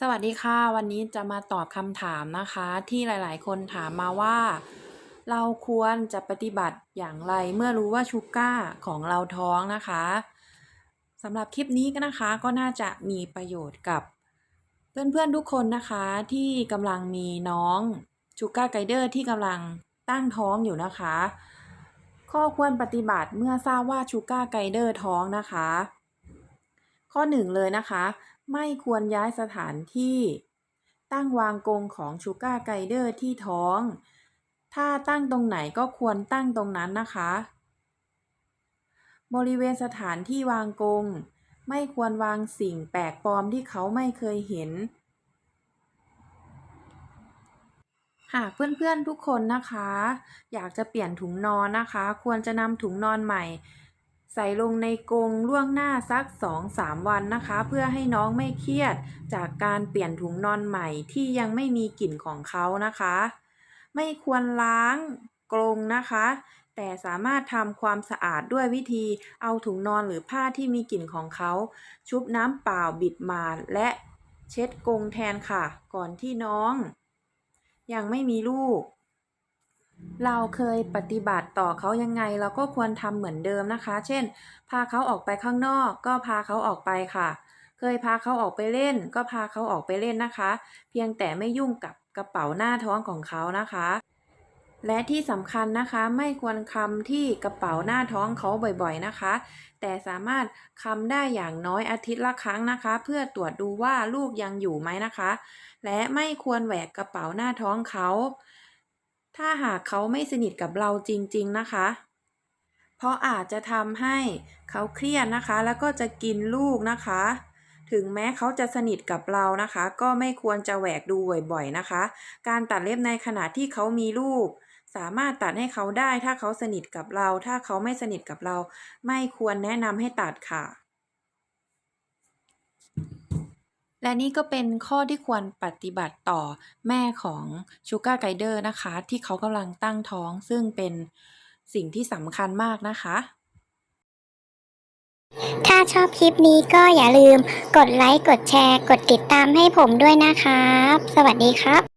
สวัสดีค่ะ วันนี้จะมาตอบคำถามนะคะ ที่หลาย ๆ คนถามมาว่า เราควรจะปฏิบัติอย่างไรเมื่อรู้ว่าชูก้าของเราท้องนะคะสำหรับคลิปนี้ก็นะคะก็น่าจะมีประโยชน์กับ เพื่อน ๆ ทุกคนนะคะที่กำลังมีน้องชูก้าไกเดอร์ที่กำลังตั้งท้องอยู่นะคะข้อควรปฏิบัติเมื่อทราบว่าชูก้าไกเดอร์ท้องนะคะ ข้อหนึ่งเลยนะคะ ไม่ควรย้ายสถานที่ ตั้งวางกรงของชูก้าไกเดอร์ที่ท้อง ถ้าตั้งตรงไหนก็ควรตั้งตรงนั้นนะคะ บริเวณสถานที่วางกรงไม่ควรวางสิ่งแปลกปลอมที่เขาไม่เคยเห็น หากเพื่อนๆทุกคนนะคะ อยากจะเปลี่ยนถุงนอนนะคะ ควรจะนำถุงนอนใหม่ ใส่ลงในกรงล่วงหน้าสัก 2-3 วันนะคะ เพื่อให้น้องไม่เครียดจากการเปลี่ยนถุงนอนใหม่ที่ยังไม่มีกลิ่นของเขานะคะ ไม่ควรล้างกรงนะคะ แต่สามารถทำความสะอาดด้วยวิธีเอาถุงนอนหรือผ้าที่มีกลิ่นของเขา ชุบน้ำเปล่าบิดมาและเช็ดกรงแทนค่ะ ก่อนที่น้อง ยังไม่มีลูก เราเคยปฏิบัติต่อเขายังไง เราก็ควรทำเหมือนเดิมนะคะ เช่น พาเขาออกไปข้างนอก ก็พาเขาออกไปค่ะ เคยพาเขาออกไปเล่น ก็พาเขาออกไปเล่นนะคะ เพียงแต่ไม่ยุ่งกับกระเป๋าหน้าท้องของเขานะคะ และที่สำคัญนะคะไม่ควรคำที่กระเป๋าหน้าท้องเขาบ่อยๆนะคะ แต่สามารถคำได้อย่างน้อยอาทิตย์ละครั้งนะคะ เพื่อตรวจดูว่าลูกยังอยู่ไหมนะคะ และไม่ควรแหวกกระเป๋าหน้าท้องเขา ถ้าหากเขาไม่สนิทกับเราจริง ๆนะคะ เพราะอาจจะทำให้เขาเครียดนะคะ แล้วก็จะกินลูกนะคะ ถึงแม้เขาจะสนิทกับเรานะคะ ก็ไม่ควรจะแหวกดูบ่อยๆนะคะ การตัดเล็บในขณะที่เขามีลูก สามารถตัดให้เขาได้ถ้าเขาสนิทกับเรา ถ้าเขาไม่สนิทกับเรา ไม่ควรแนะนำให้ตัดค่ะ และนี่ก็เป็นข้อที่ควรปฏิบัติต่อแม่ของชูการ์ไกเดอร์นะคะ ที่เขากำลังตั้งท้อง ซึ่งเป็นสิ่งที่สำคัญมากนะคะ ถ้าชอบคลิปนี้ก็อย่าลืมกดไลค์ กดแชร์ กดติดตามให้ผมด้วยนะครับ สวัสดีครับ